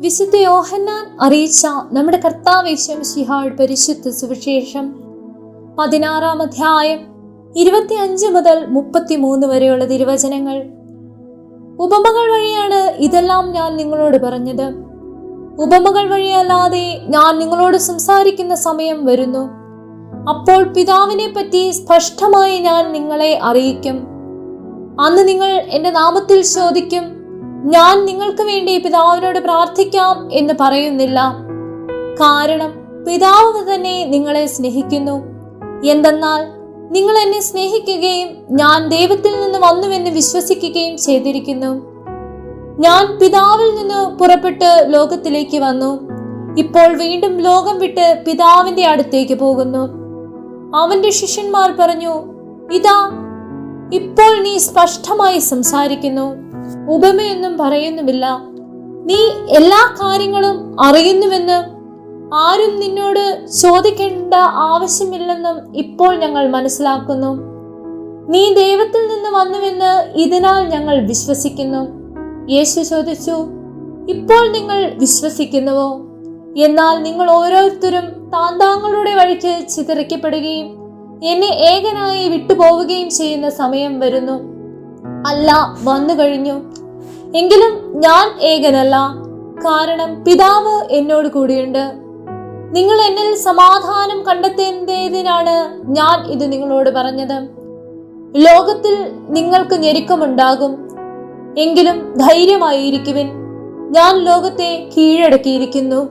വിശുദ്ധ യോഹന്നാൻ അറിയിച്ച നമ്മുടെ കർത്താവേശം ശിഹാൾ പരിശുദ്ധ സുവിശേഷം പതിനാറാം അധ്യായം ഇരുപത്തിയഞ്ച് മുതൽ മുപ്പത്തിമൂന്ന് വരെയുള്ള തിരുവചനങ്ങൾ. ഉപമകൾ വഴിയാണ് ഇതെല്ലാം ഞാൻ നിങ്ങളോട് പറഞ്ഞത്. ഉപമകൾ വഴിയല്ലാതെ ഞാൻ നിങ്ങളോട് സംസാരിക്കുന്ന സമയം വരുന്നു. അപ്പോൾ പിതാവിനെ പറ്റി സ്പഷ്ടമായി ഞാൻ നിങ്ങളെ അറിയിക്കും. അന്ന് നിങ്ങൾ എന്റെ നാമത്തിൽ ചോദിക്കും ഞാൻ നിങ്ങൾക്ക് വേണ്ടി പിതാവിനോട് പ്രാർത്ഥിക്കാം എന്ന് പറയുന്നില്ല. കാരണം പിതാവ് തന്നെ നിങ്ങളെ സ്നേഹിക്കുന്നു. എന്തെന്നാൽ നിങ്ങൾ എന്നെ സ്നേഹിക്കുകയും ഞാൻ ദൈവത്തിൽ നിന്ന് വന്നുവെന്ന് വിശ്വസിക്കുകയും ചെയ്തിരിക്കുന്നു. ഞാൻ പിതാവിൽ നിന്ന് പുറപ്പെട്ട് ലോകത്തിലേക്ക് വന്നു. ഇപ്പോൾ വീണ്ടും ലോകം വിട്ട് പിതാവിന്റെ അടുത്തേക്ക് പോകുന്നു. അവന്റെ ശിഷ്യന്മാർ പറഞ്ഞു ഇതാ ഇപ്പോൾ നീ സ്പഷ്ടമായി സംസാരിക്കുന്നു. ഉപമയൊന്നും പറയുന്നുമില്ല. നീ എല്ലാ കാര്യങ്ങളും അറിയുന്നുവെന്ന് ആരും നിന്നോട് ചോദിക്കേണ്ട ആവശ്യമില്ലെന്നും ഇപ്പോൾ ഞങ്ങൾ മനസ്സിലാക്കുന്നു. നീ ദൈവത്തിൽ നിന്ന് വന്നുവെന്ന് ഇതിനാൽ ഞങ്ങൾ വിശ്വസിക്കുന്നു. യേശു ചോദിച്ചു ഇപ്പോൾ നിങ്ങൾ വിശ്വസിക്കുന്നുവോ? എന്നാൽ നിങ്ങൾ ഓരോരുത്തരും താന്താങ്ങളുടെ വഴിക്ക് ചിതറിക്കപ്പെടുകയും എന്നെ ഏകനായി വിട്ടുപോവുകയും ചെയ്യുന്ന സമയം വരുന്നു. അല്ല വന്നു കഴിഞ്ഞു. എങ്കിലും ഞാൻ ഏകനല്ല. കാരണം പിതാവ് എന്നോട് കൂടിയുണ്ട്. നിങ്ങൾ എന്നിൽ സമാധാനം കണ്ടെത്തേണ്ടതിനാണ് ഞാൻ ഇത് നിങ്ങളോട് പറഞ്ഞത്. ലോകത്തിൽ നിങ്ങൾക്ക് ഞെരുക്കമുണ്ടാകും. എങ്കിലും ധൈര്യമായിരിക്കുവിൻ. ഞാൻ ലോകത്തെ കീഴടക്കിയിരിക്കുന്നു.